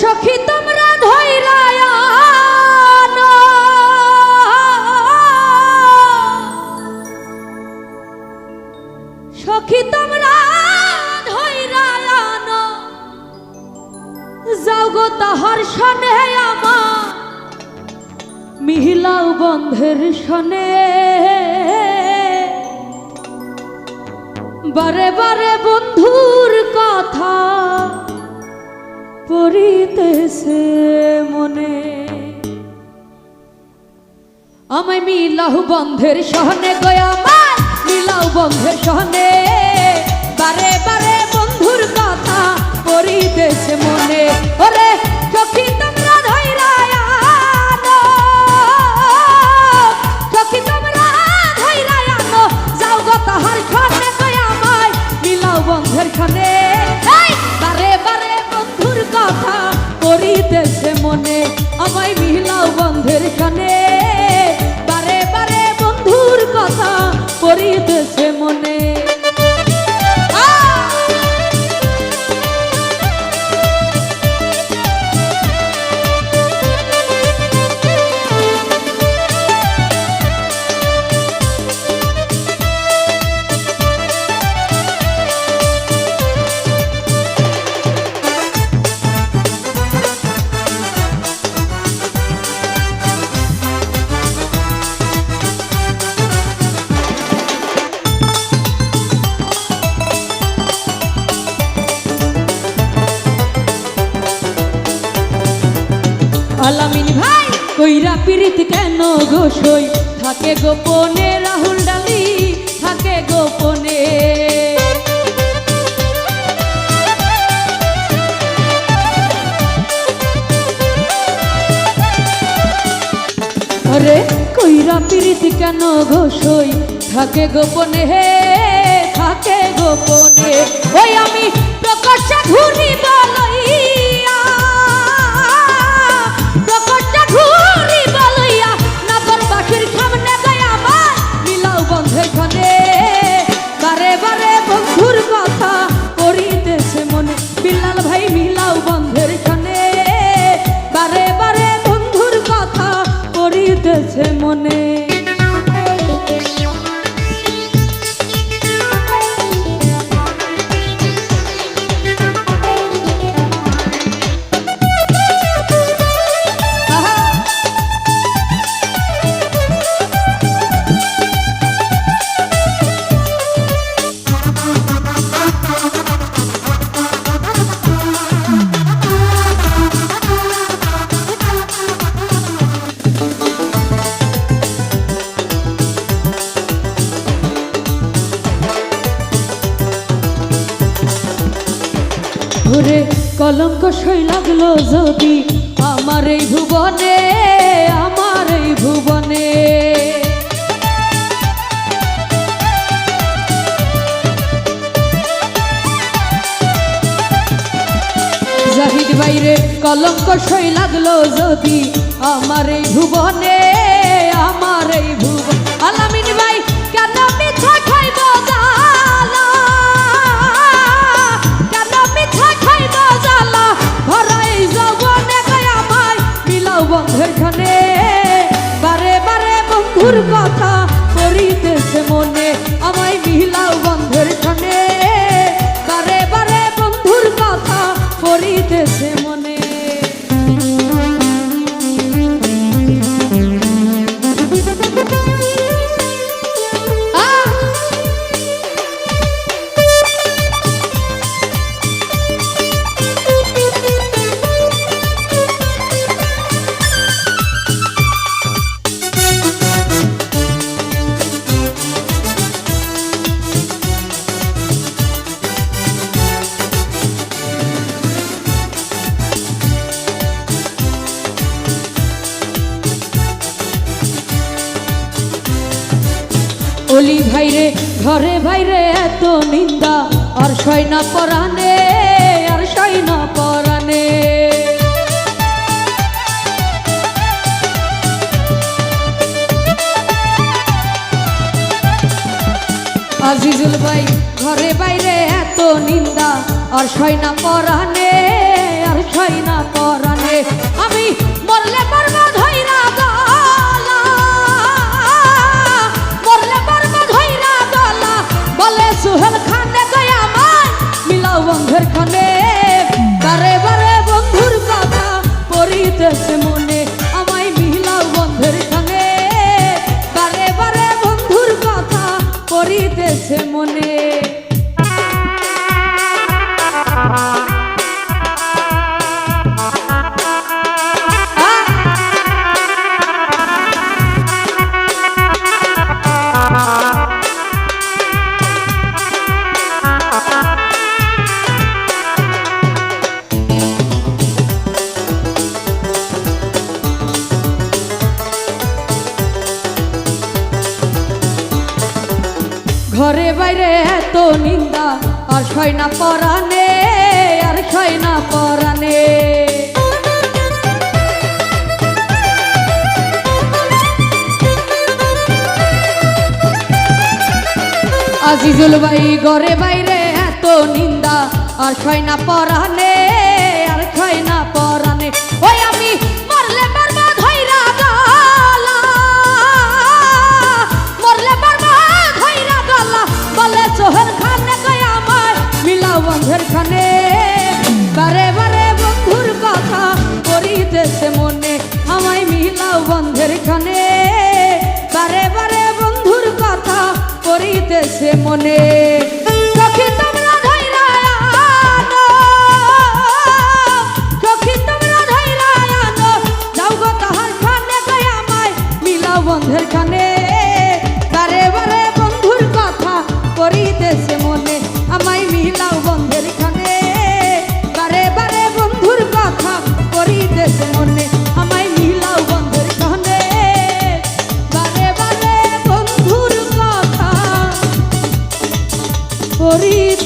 সখী তোমরা ধৈরায় সখী তোমরা ধৈরায় যাও গো তাহার সনে আমার। মিহিলাও বন্ধের সনে। বারে বারে বন্ধুর কথা পড়িতেছে মনে। আমায় মিলাও বন্ধের সহনে গয়া আমার বন্ধের সহনে। বারে বারে বন্ধুর কথা পড়িতেছে মনে। ওরে সখী তোমরা ধৈরায় আনো তোমরা যাও গো তাহার খানে গয়া আমায় বন্ধের খানে মনে আমায় মিলাও বন্ধের খানে আলামিন ভাই, কইরা পিরিত কেন গোসই থাকে গোপনে রাহুল ডালি, থাকে গোপনে। আরে, কইরা পিরিত কেন গোসই থাকে গোপনে হে, থাকে গোপনে। ওই আমি প্রকাশ্যে ঘুরি বলইয়া ঘুরে কলঙ্ক সই লাগল যদি আমার এই ভুবনে, আমার এই ভুবনে। জাহিদ বাইরে কলঙ্ক সই লাগল যদি আমার এই ভুবনে, আমার এই ভুবন। মনে অলি ভাইরে, ঘরে ভাইরে এত নিন্দা, আর সয় না পরানে আর সয় না পরানে আজিজুল ভাই, ঘরে বাইরে এত নিন্দা, আর সয় না পরানে আর খাই ঘরে বাইরে এত নিন্দা, আর সয় না পরানে আর সয় না পরানে আজিজুল ভাই ঘরে বাইরে এত নিন্দা, আর সয় না পরানে আর সয় না পরানে বন্ধের খানে বারে বারে বন্ধুর কথা করিতেছে মনে। আমায় মিলাও বন্ধের খানে বারে বারে বন্ধুর কথা করিতেছে মনে। সখী তোমরা করিতে